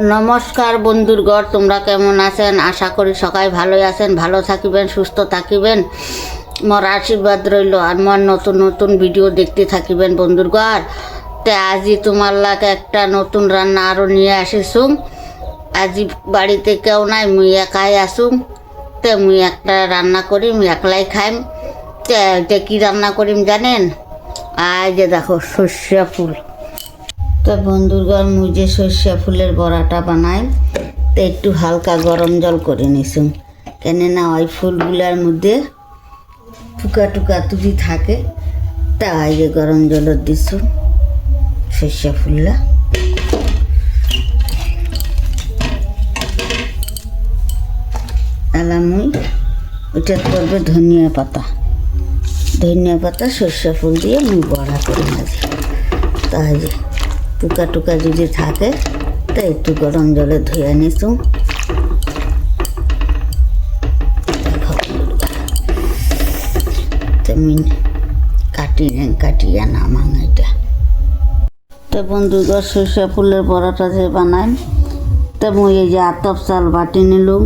নমস্কার বন্ধুরগড় তোমরা কেমন আছেন? আশা করি সবাই ভালোই আছেন, ভালো থাকিবেন, সুস্থ থাকিবেন। মোর আশীর্বাদ রইল আর মোর নতুন নতুন ভিডিও দেখতে থাকিবেন বন্ধুরগড় তে আজি তোমার লাগে একটা নতুন রান্না আরও নিয়ে আসিসুম। আজি বাড়িতে কেউ নাই, মুই একাই আসুম। তে মুই একটা রান্না করিম, একলাই খাইম। তে কী রান্না করিম জানেন? আজ যে দেখো, সর্ষে ফুল। তো বন্ধুরগণ মুই যে সর্ষে ফুলের বড়াটা বানাই। তো একটু হালকা গরম জল করে নিছুম। কেননা ওই ফুলগুলার মধ্যে টুকা টুকা তুলি থাকে তাই যে গরম জলত দিছু সর্ষে ফুললা। এলা মুই ওইটা করবে ধনিয়া পাতা। ধনিয়া পাতা সর্ষে ফুল দিয়ে মুই বড়া করে মাঝে তাই টুকা টুকা যদি থাকে, তা একটু গরম জলে ধুয়ে নিছু তেমনি কাটি কাটিয়া নামাং এটা। তো বন্ধুগর সর্ষে ফুলের বড়াটা যে বানাই, তো মুই এই যে আতপ চাল বাটি নিলুম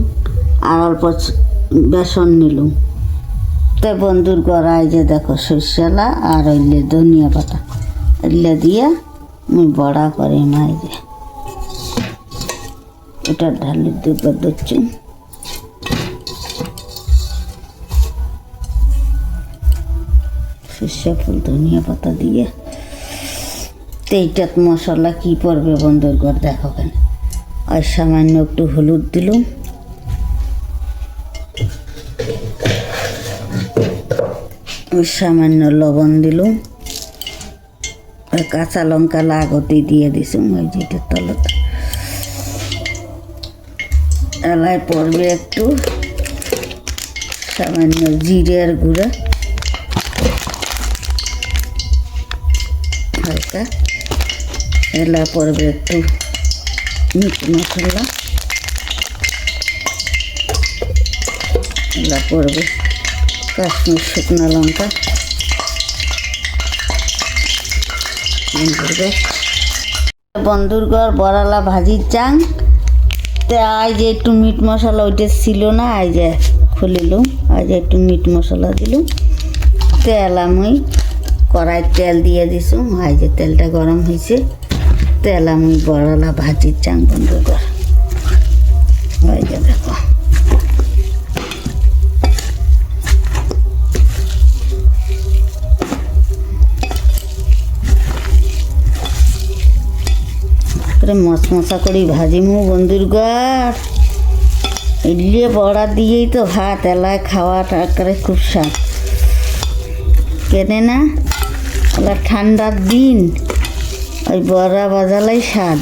আর অল্প বেসন নিলুম। তো বন্ধুর গড়ায় যে দেখো সর্ষেলা আর ওইলে ধনিয়া পাতা। এগুলো দিয়া বড়া করে মাই যে এটা ঢালি দুবার দিচ্ছি সর্ষে ফুল ধনিয়া পাতা দিয়ে তো এইটাত মশলা কি পড়বে বন্ধুর দেখো কেন আর সামান্য একটু হলুদ দিলুম সামান্য লবণ দিলুম কাঁচা লঙ্কা লাগতেই দিয়ে দিছুম ওই যেটা তলত। এলাই পড়বে একটু। সামান্য জিরের গুঁড়া। হালকা। এলা পড়বে একটু মিট মশলা। এলা পড়বে কাশ্মীর শুকনো লঙ্কা। বন্ধুরগড় বন্ধুরগড় বড়ালা ভাজির চাং। তে যে একটু মিট মশলা ওইটা ছিল না আজ যে আজ যে একটু মিট মশলা দিলুম। তেল আমি কড়াই তেল দিয়ে আজ যে তেলটা গরম হয়েছে তেল আমি বড়ালা ভাজির চাং বন্ধুরগড়। ওই যে করে মশমশা করে ভাজিমু বন্ধুর গড় ইডলি বড়া দিয়েই তো ভাত, এলায় খাওয়াটা করে খুব স্বাদ। কেনে না? এলা ঠান্ডার দিন, ওই বড়া বাজালাই স্বাদ।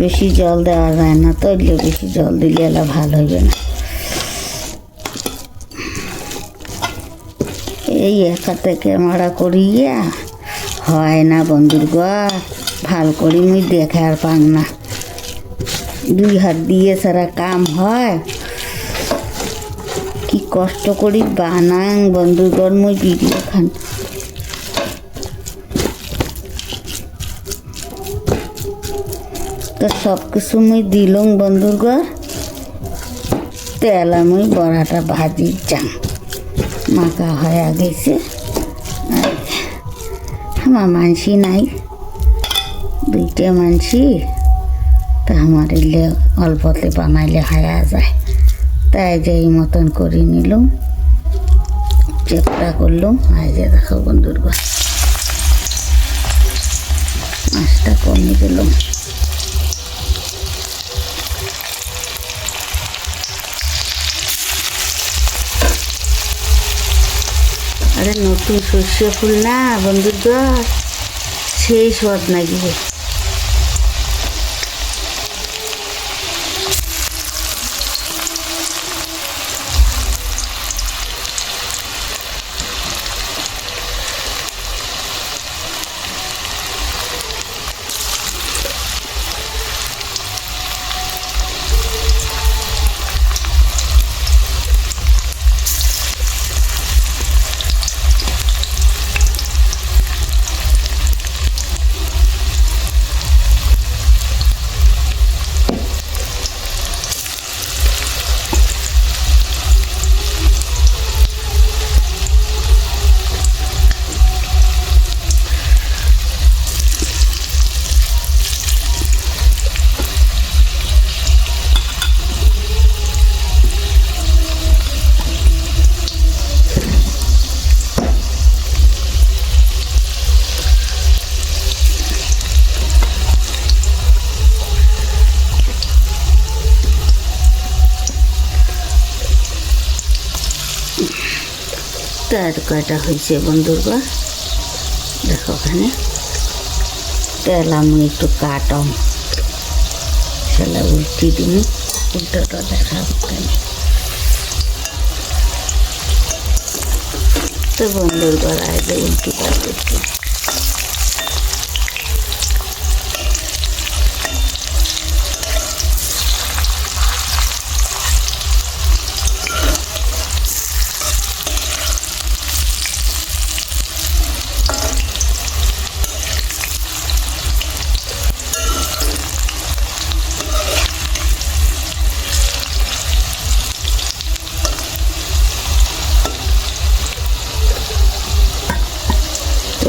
বেশি জল দেওয়া যায় না, তো এগুলো বেশি জল দিলে এলা ভালো হইবে না। এই একাতে ক্যামেরা করিয়া হয় না বন্ধুর গা, ভালো করি মুই দেখে আর পাং না। দুই হাত দিয়ে সারা কাম হয়, কি কষ্ট করি বানাং বন্ধুর ঘর মুই ভিডিও খান তো সব কিছু মুই বন্ধুর ঘর। তেল আমি বড়াটা ভাজি চাং মাখা হয়ে গেছে। আমার মানসি নাই। দুইটা মানসি। তা আমার এলে অল্পতে বানাইলে হায়া যায়। তাই যে এই মতন করে নিলুম। চেপটা করলুম। আই যে দেখো বন্ধুর মাছটা কমে দিলাম আরে নতুন সর্ষে ফুল না বন্ধুর সেই স্বাদ নাকি। তের কয়টা হয়েছে বন্ধুরা দেখো ওখানে। তেল আমি একটু কাটম। সেলা উল্টি দিন। উল্টোটা দেখা ওখানে তো বন্ধুর যে উল্টি পাল্টি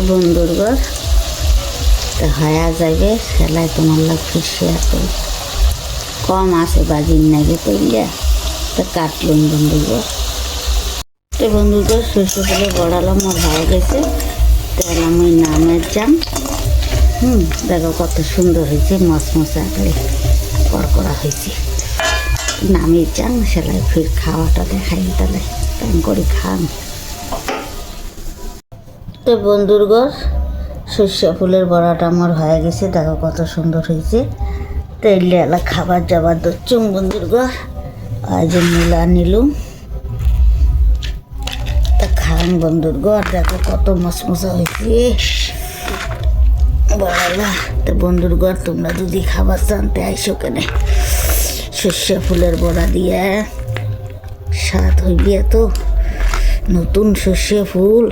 তো বন্ধুর ঘর। তো হয়া যাবে সেলাই তোমার লোক ফির শেয়ার করি কম আছে বাজির নাগে তৈলে তো কাটলুম বন্ধুর ঘর। তো বন্ধুর ঘর শস্য ফুলে বড়ালাম আমার হয়ে গেছে। তেল আমি নামের যাম হুম, দেখো কত সুন্দর হয়েছে মশমশা করে করা হয়েছে। নামের যাম সেলাই ফির খাওয়াটা দেখাই তাহলে। কেমন করে খান তো বন্ধুর ঘর, সর্ষে ফুলের বড়াটা আমার হয়ে গেছে, দেখো কত সুন্দর হয়েছে। তো এলে এলা খাবার যাবার দচ্ছুম বন্ধুর ঘর, আজ মূলা নিলুম। তা খান বন্ধুর ঘর, দেখো কত মশমশা হয়েছে। বড়ালা, তো বন্ধুর ঘর, তোমরা যদি খাবার জানতে আইসো কেনে। সর্ষে ফুলের বড়া দিয়ে স্বাদ হইবি এত। নতুন সর্ষে ফুল।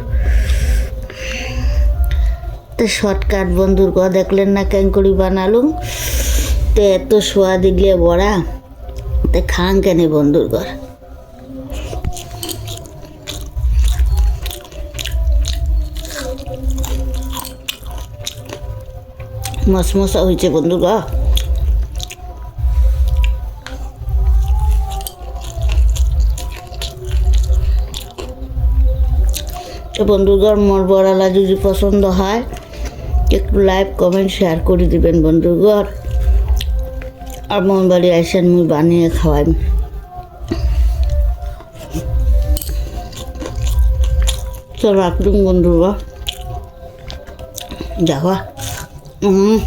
তো শর্টকাট বন্ধুর কথা দেখলেন না করি বানালুম? তো এত সোয়াদ দিলে বড়া, তো খান কেন, বন্ধুর ঘর। মশমশা হয়েছে বন্ধুর ঘর বন্ধুগণ মোর বড়ালা যদি পছন্দ হয় একটু লাইভ কমেন্ট শেয়ার করে দিবেন বন্ধুগর আর মন বাড়ি আসেন মুই বানিয়ে খাওয়াই চল রাখলুম বন্ধুগণ যাওয়া। হুম